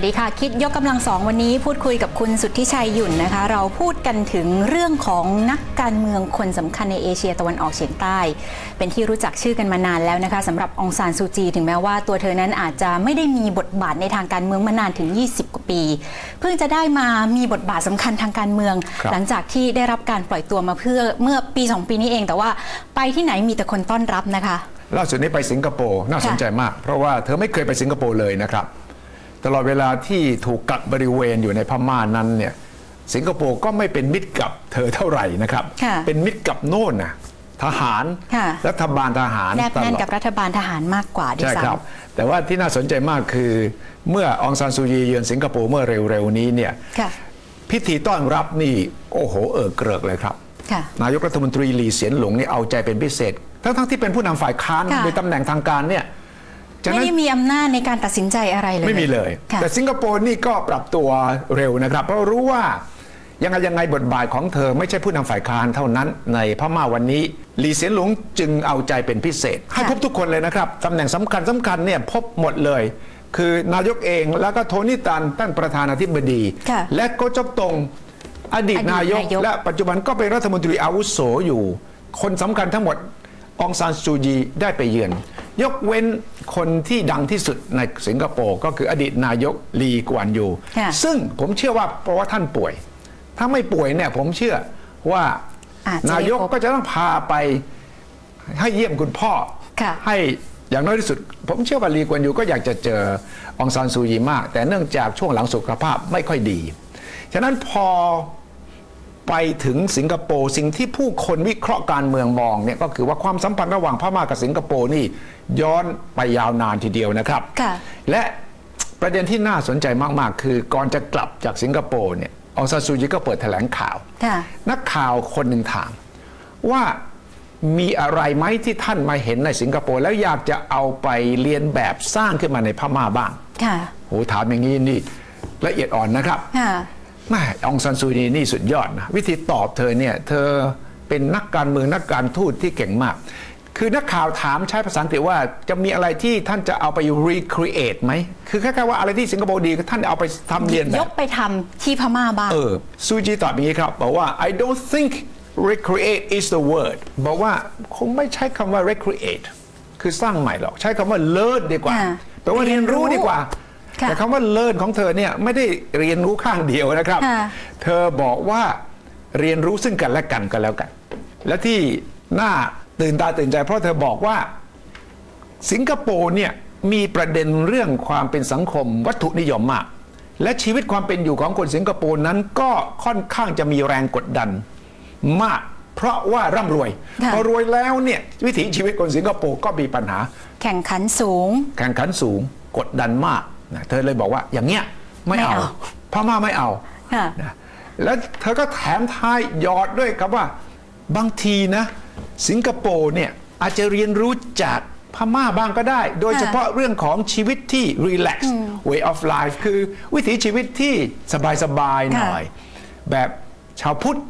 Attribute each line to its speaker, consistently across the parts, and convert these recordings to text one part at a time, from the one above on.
Speaker 1: วัสดีค่ะ คิดยกกำลังสองวันนี้พูดคุยกับคุณสุทธิชัยหยุ่นนะคะ เราพูดกันถึงเรื่องของนักการเมืองคนสำคัญในเอเชียตะวันออกเฉียงใต้ เป็นที่รู้จักชื่อกันมานานแล้วนะคะสำหรับองซานซูจี ถึงแม้ว่าตัวเธอนั้นอาจจะไม่ได้มีบทบาทในทางการเมืองมานานถึง 20 กว่าปี เพิ่งจะได้มามีบทบาทสำคัญทางการเมือง
Speaker 2: ครับ
Speaker 1: หลังจากที่ได้รับการปล่อยตัวมาเพื่อเมื่อปี 2 ปีนี้เองแต่ว่าไปที่ไหนมีแต่คนต้อนรับนะคะ
Speaker 2: ล่าสุดนี้ไปสิงคโปร์น่าสนใจมาก เพราะว่าเธอไม่เคยไปสิงคโปร์เลยนะครับ ตลอดเวลาที่ถูกกักบริเวณอยู่ในพม่านั้นเนี่ยสิงคโปร์ก็ไม่เป็นมิตรกับเธอเท่าไหร่นะครับ
Speaker 1: ค่ะ
Speaker 2: เป็นมิตรกับโน่นนะทหาร
Speaker 1: ค่ะ
Speaker 2: รัฐบาลทหาร
Speaker 1: แนบ
Speaker 2: ต
Speaker 1: แน่น
Speaker 2: ลอ
Speaker 1: กับ
Speaker 2: ด
Speaker 1: รัฐบาลทหารมากกว่าด้วย
Speaker 2: ใช่ครับ
Speaker 1: ซ้ำ
Speaker 2: แต่ว่าที่น่าสนใจมากคือ เมื่อองซานซูจีเยือนสิงคโปร์เมื่อเร็วๆนี้เนี่ย
Speaker 1: ค่ะ
Speaker 2: พิธีต้อนรับนี่โอ้โหเอิกเกริกเลยครับ
Speaker 1: ค่ะ
Speaker 2: นายกรัฐมนตรีหลีเสียนหลงนี่เอาใจเป็นพิเศษ ทั้งๆที่เป็นผู้นำฝ่ายค้าน
Speaker 1: ค่ะ
Speaker 2: ในตำแหน่งทางการเนี่ย ฉะ
Speaker 1: ไม่
Speaker 2: นั้น
Speaker 1: ได้มีอำนาจในการตัดสินใจอะไรเลย
Speaker 2: ไม่มีเลย
Speaker 1: ค่ะ
Speaker 2: แต่สิงคโปร์นี่ก็ปรับตัวเร็วนะครับ เพราะรู้ว่ายังไงยังไงบทบาทของเธอไม่ใช่ผู้นำฝ่ายค้านเท่านั้น ในพม่าวันนี้หลีเสียนหลงจึงเอาใจเป็นพิเศษ ให้พบทุกคนเลยนะครับตำแหน่งสำคัญสำคัญเนี่ยพบหมดเลย คือนายกเองแล้วก็โทนี่ตันท่านประธานาธิบดี
Speaker 1: ค่ะ
Speaker 2: และโกจกตงอดีต
Speaker 1: อดีต
Speaker 2: นายก
Speaker 1: นายก
Speaker 2: และปัจจุบันก็เป็นรัฐมนตรีอาวุโสอยู่ คนสำคัญทั้งหมดองซานซูจีได้ไปเยือน ยกเว้น คนที่ดังที่สุดในสิงคโปร์ก็คืออดีตนายกลีกวนยู
Speaker 1: ค่ะ
Speaker 2: ซึ่งผมเชื่อว่าเพราะว่าท่านป่วย ถ้าไม่ป่วยเนี่ยผมเชื่อว่า
Speaker 1: อาจจะได้
Speaker 2: นายก
Speaker 1: พบ
Speaker 2: ก็จะต้องพาไปให้เยี่ยมคุณพ่อ
Speaker 1: ค่ะ
Speaker 2: ให้อย่างน้อยที่สุด ผมเชื่อว่าลีกวนยูก็อยากจะเจอองซานซูจีมาก แต่เนื่องจากช่วงหลังสุขภาพไม่ค่อยดี ฉะนั้นพอ ไปถึงสิงคโปร์สิ่งที่ผู้คนวิเคราะห์การเมืองมองเนี่ยก็คือว่าความสัมพันธ์ระหว่างพม่ากับสิงคโปร์นี่ย้อนไปยาวนานทีเดียวนะครับ
Speaker 1: ค่ะ
Speaker 2: และประเด็นที่น่าสนใจมากๆ คือก่อนจะกลับจากสิงคโปร์เนี่ยองซานซูจีก็เปิดแถลงข่าว
Speaker 1: ค่ะ
Speaker 2: นักข่าวคนหนึ่งถาม ว่ามีอะไรไหมที่ท่านมาเห็นในสิงคโปร์แล้วอยากจะเอาไปเรียนแบบสร้างขึ้นมาในพม่าบ้าง
Speaker 1: ค่ะ
Speaker 2: โหถามอย่างนี้นี่ละเอียดอ่อนนะครับ
Speaker 1: ค่ะ
Speaker 2: แม่องซันซูจีนี่สุดยอดนะวิธีตอบเธอเนี่ยเธอเป็นนักการเมืองนักการทูตที่เก่งมาก คือนักข่าวถามใช้ภาษาอังกฤษว่าจะมีอะไรที่ท่านจะเอาไป recreate ไหม คือแค่ๆว่าอะไรที่สิงคโปร์ดีท่านเอาไปทำเรียนแบ
Speaker 1: ย
Speaker 2: บ
Speaker 1: กไปทำที่พม่าบ้าง
Speaker 2: เออซูจีตอบอย่างนี้ครับบอกว่า I don't think recreate is the word บอกว่าคงไม่ใช้คำว่า recreate คือสร้างใหม่หรอก ใช้คำว่า learn ดีกว่า
Speaker 1: ค่ะ
Speaker 2: แปลว่าเรียนรู้ดีกว่า
Speaker 1: ค่ะ
Speaker 2: แต่คำว่า learn ของเธอเนี่ยไม่ได้เรียนรู้ข้างเดียวนะครับ
Speaker 1: ค่ะ
Speaker 2: เธอบอกว่าเรียนรู้ซึ่งกันและกันก็แล้วกัน และที่น่าตื่นตาตื่นใจ เพราะเธอบอกว่าสิงคโปร์เนี่ยมีประเด็นเรื่องความเป็นสังคมวัตถุนิยมมาก และชีวิตความเป็นอยู่ของคนสิงคโปร์นั้นก็ค่อนข้างจะมีแรงกดดันมาก เพราะว่าร่ำรวย
Speaker 1: ค่ะ
Speaker 2: พอรวยแล้วเนี่ยวิถีชีวิตคนสิงคโปร์ก็มีปัญหา
Speaker 1: แข่งขันสูง
Speaker 2: แข่งขันสูงกดดันมาก นะเธอเลยบอกว่าอย่างเงี้ยไม่
Speaker 1: ไม่
Speaker 2: เอา
Speaker 1: เอา
Speaker 2: พม่าไม่เอา
Speaker 1: ค่ะ
Speaker 2: นะแล้วเธอก็แถมท้ายหยอดด้วยครับว่าบางทีนะสิงคโปร์เนี่ยอาจจะเรียนรู้จากพม่าบ้างก็ได้ โดยเฉพาะเรื่องของชีวิตที่ relax way of life คือวิถีชีวิตที่สบายๆหน่อย แบบชาวพุทธ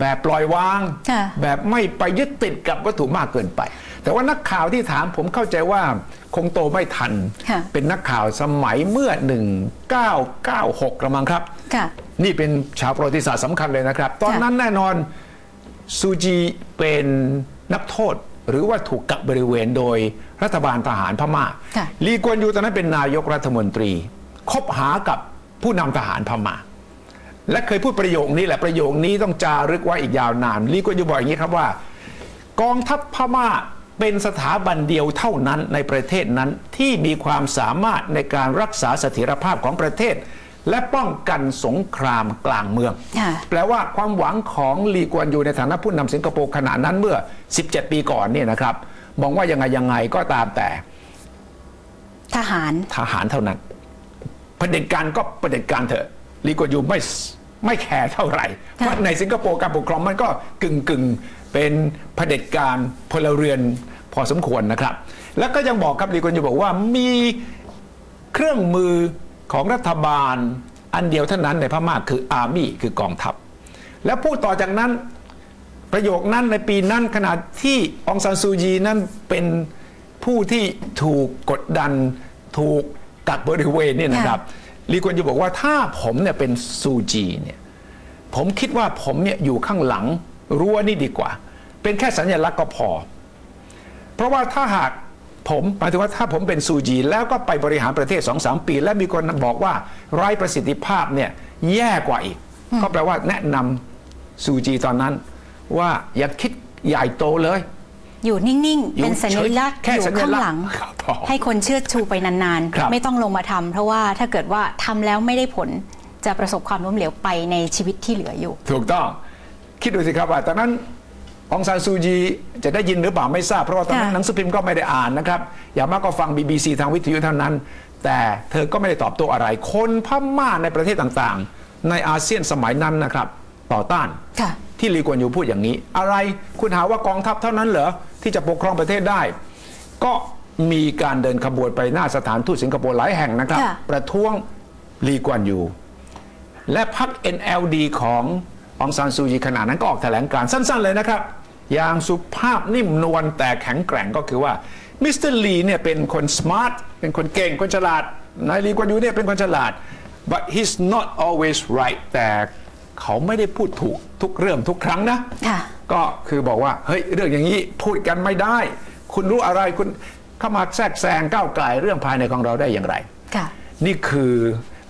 Speaker 2: แบบปล่อยวาง
Speaker 1: ค่ะ
Speaker 2: แบบไม่ไปยึดติดกับวัตถุมากเกินไป แต่ว่านักข่าวที่ถามผมเข้าใจว่าคงโตไม่ทัน
Speaker 1: ค่ะ
Speaker 2: เป็นนักข่าวสมัยเมื่อ 1996กระมังครับ
Speaker 1: ค่ะ
Speaker 2: นี่เป็นชาวประวัติศาสตร์สำคัญเลยนะครับ ตอนนั้นแน่นอนซูจีเป็นนักโทษหรือว่าถูกกักบริเวณโดยรัฐบาลทหารพม่า
Speaker 1: ค่ะ
Speaker 2: ลีกวนยูตอนนั้นเป็นนายกรัฐมนตรี คบหากับผู้นำทหารพม่า และเคยพูดประโยคนี้แหละประโยคนี้ต้องจารึกไว้อีกยาวนานลีกวนยูบอกอย่างนี้ครับว่า กองทัพพม่าเป็นสถาบันเดียวเท่านั้นในประเทศนั้นที่มีความสามารถในการรักษาเสถียรภาพของประเทศ และป้องกันสงครามกลางเมือง
Speaker 1: ค่ะ
Speaker 2: แปลว่าความหวังของลีกวนยูในฐานะผู้นำสิงคโปร์ขณะนั้นเมื่อ 17 ปีก่อนเนี่ยนะครับมองว่ายังไงยังไงก็ตามแต่
Speaker 1: ทหาร
Speaker 2: ทหารเท่านั้นเผด็จการก็เผด็จการเถอะลีกวนยูไม่ ไม่แคร์เท่าไหร่ เพราะในสิงคโปร์การปกครองมันก็กึ่งกึ่งๆเป็นเผด็จการพลเรือนพอสมควรนะครับ แล้วก็ยังบอกครับลีกวนยูบอกว่ามีเครื่องมือของรัฐบาลอันเดียวเท่านั้นในพม่าคืออาร์มี่คือกองทัพ แล้วพูดต่อจากนั้นประโยคนั้นในปีนั้นขณะที่องซานซูจีนั้นเป็นผู้ที่ถูกกดดันถูกกักบริเวณเนี่ยนะครับ ลีกวนยูบอกว่าถ้าผมเนี่ยเป็นซูจีเนี่ยผมคิดว่าผมเนี่ยอยู่ข้างหลังรั้วนี่ดีกว่า เป็นแค่สัญลักษณ์ก็พอ เพราะว่าถ้าหากผมหมายถึงว่าถ้าผมเป็นซูจีแล้วก็ไปบริหารประเทศ2องสามปี และมีคนบอกว่าไร้ประสิทธิภาพเนี่ยแย่กว่าอีก ก็แปลว่าแนะนำซูจีตอนนั้น ว่าอย่าคิดใหญ่โตเลย
Speaker 1: อยู่นิ่ง
Speaker 2: อยู่
Speaker 1: ๆเป็นสัญลักษณ์
Speaker 2: แค่
Speaker 1: อยู่
Speaker 2: สัญลักษณ์
Speaker 1: ข้างหลัง
Speaker 2: ครับผม
Speaker 1: ให้คนเชื่อชูไปนาน
Speaker 2: ครับ
Speaker 1: ๆไม่ต้องลงมาทำเพราะว่าถ้าเกิดว่าทำแล้วไม่ได้ผลจะประสบความล้มเหลวไปในชีวิตที่เหลืออยู่
Speaker 2: ถูกต้องคิดดูสิครับว่าตอนนั้นองซานซูจีจะได้ยินหรือเปล่าไม่ทราบ เพราะว่าตอนนั้น
Speaker 1: ค่ะ
Speaker 2: หนังสือพิมพ์ก็ไม่ได้อ่านนะครับ อย่างมากก็ฟัง BBC ทางวิทยุเท่านั้น แต่เธอก็ไม่ได้ตอบโต้อะไร คนพม่าในประเทศต่างๆ ในอาเซียนสมัยนั้นนะครับ ต่อต้าน
Speaker 1: ค่ะ
Speaker 2: ที่ลีกวนยูพูดอย่างนี้ อะไรคุณหาว่ากองทัพเท่านั้นเหรอที่จะปกครองประเทศได้ ก็มีการเดินขบวนไปหน้าสถานทูตสิงคโปร์หลายแห่งนะครับ
Speaker 1: ค่ะ
Speaker 2: ประท้วงลีกวนยูและพรรค NLD ขององซานซูจีขณะนั้นก็ออกแถลงการณ์สั้น ๆ เลยนะครับ อย่างสุภาพนิ่มนวลแต่แข็งแกร่งก็คือว่ามิสเตอร์ลีเนี่ยเป็นคนสมาร์ทเป็นคนเก่งคนฉลาดนายลีกวนยูเนี่ยเป็นคนฉลาด but he's not always right แต่ เขาไม่ได้พูดถูกทุกเรื่องทุกครั้งนะ
Speaker 1: ค่ะ
Speaker 2: ก็คือบอกว่าเฮ้ยเรื่องอย่างนี้พูดกันไม่ได้ คุณรู้อะไรคุณเข้ามาแทรกแซงก้าวไกลเรื่องภายในของเราได้อย่างไร
Speaker 1: ค่ะ
Speaker 2: นี่คือ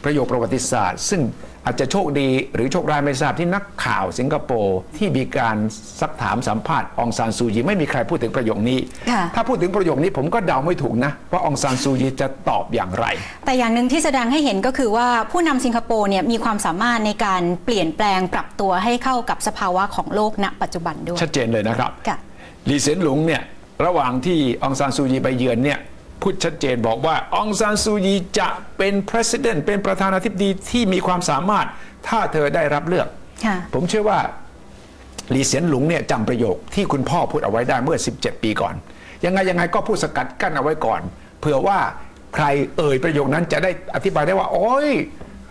Speaker 2: ประโยคประวัติศาสตร์ ซึ่ง อาจจะโชคดีหรือโชคร้ายไม่ทราบที่นักข่าวสิงคโปร์ที่มีการซักถามสัมภาษณ์องซานซูยีไม่มีใครพูดถึงประโยคนี้
Speaker 1: ค่ะ
Speaker 2: ถ้าพูดถึงประโยคนี้ผมก็เดาไม่ถูกนะว่าองซานซูยีจะตอบอย่างไร
Speaker 1: แต่อย่างหนึ่งที่แสดงให้เห็นก็คือว่าผู้นำสิงคโปร์เนี่ยมีความสามารถในการเปลี่ยนแปลงปรับตัวให้เข้ากับสภาวะของโลกณ ปัจจุบันด้วย
Speaker 2: ชัดเจนเลยนะครับ
Speaker 1: ค่ะ
Speaker 2: ลีเซนหลงเนี่ยระหว่างที่องซานซูยีไปเยือนเนี่ย พูดชัดเจนบอกว่าองซานซูยีจะเป็น president เป็นประธานาธิบดีที่มีความสามารถถ้าเธอได้รับเลือก
Speaker 1: ค่ะ
Speaker 2: ผมเชื่อว่าลีเซียนหลุงเนี่ยจำประโยคที่คุณพ่อพูดเอาไว้ได้เมื่อ 17 ปีก่อน ยังไงยังไงก็พูดสกัดกั้นเอาไว้ก่อน เผื่อว่าใครเอ่ยประโยคนั้นจะได้อธิบายได้ว่า โอ้ย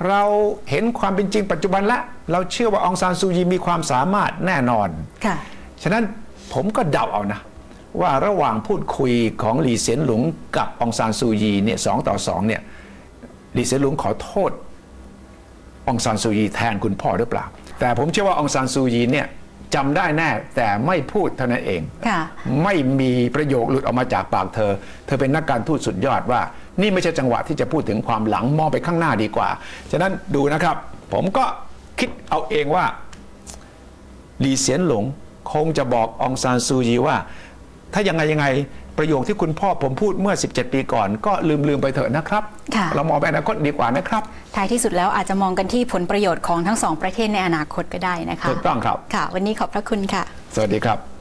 Speaker 2: เราเห็นความเป็นจริงปัจจุบันแล้วเราเชื่อว่าองซานซูยีมีความสามารถแน่นอน
Speaker 1: ค่ะ
Speaker 2: ฉะนั้นผมก็เดาเอานะ ว่าระหว่างพูดคุยของหลีเซียนหลุงกับองซานซูยีเนี่ยสองต่อสองเนี่ยหลีเซียนหลุงขอโทษองซานซูยีแทนคุณพ่อหรือเปล่า แต่ผมเชื่อว่าองซานซูยีเนี่ยจำได้แน่แต่ไม่พูดเท่านั้นเอง
Speaker 1: ค่ะ
Speaker 2: ไม่มีประโยคหลุดออกมาจากปากเธอ เธอเป็นนักการทูตสุดยอดว่า นี่ไม่ใช่จังหวะที่จะพูดถึงความหลังมองไปข้างหน้าดีกว่า ฉะนั้นดูนะครับ ผมก็คิดเอาเองว่าหลีเสียนหลงคงจะบอกองซานซูยีว่า ถ้ายังไงยังไงประโยคที่คุณพ่อผมพูดเมื่อ 17 ปีก่อน ก็ลืมลืมๆไปเถอะนะครับ
Speaker 1: ค่ะ
Speaker 2: เรามองไปอนาคตดีกว่านะครับ
Speaker 1: ท้ายที่สุดแล้วอาจจะมองกันที่ผลประโยชน์ของทั้งสองประเทศในอนาคตก็ได้นะคะ
Speaker 2: ถูกต้องครับ
Speaker 1: ค่ะ วันนี้ขอบพระคุณค่ะ
Speaker 2: สวัสดีครับ